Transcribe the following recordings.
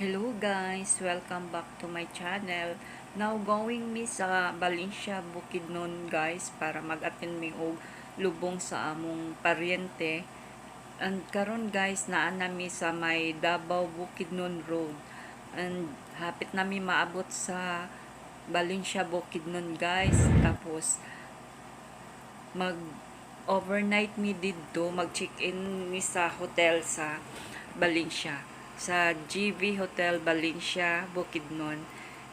Hello guys, welcome back to my channel. Now going mi sa Valencia Bukidnon guys para mag-attend mi og lubong sa among paryente. And karon guys naa nami sa may Davao Bukidnon Road. And hapit nami maabot sa Valencia Bukidnon guys. Tapos mag overnight mi didto, mag check-in mi sa hotel sa Valencia sa GV Hotel Valencia, Bukidnon.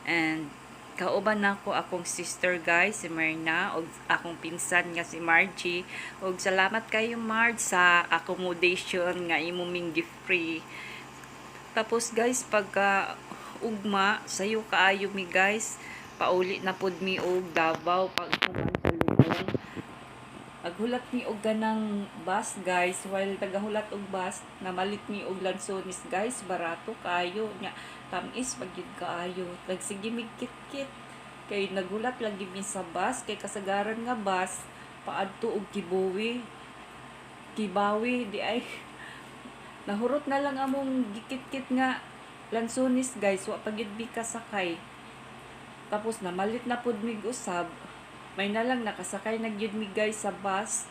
And kauban nako akong sister guys, si Marna, og akong pinsan nga si Margie. Og salamat kayo Marge sa accommodation nga imo ming gift free. Tapos guys, pagka ugma, sayo kaayo mi guys, pauli na pod mi og Davao pag sa lubong. Aghulat mi og ganang bus guys while tagahulat og bus namalit mi og lansones guys barato kayo nya tamis pagyud kaayo. Nagsige mi kay nagulat lagi mi sa bus kay kasagaran nga bus paadto og Kibuwi Kibawi di ay. Nahurot na lang among gikit-kit nga lansones guys. Wa pagyud mi kasakay. Tapos namalit na pud mig usab may na lang nakasakay. Na gyud mi guys sa bus.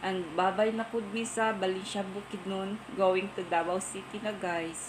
And babay na pud mi sa Valencia Bukidnon going to Davao City na guys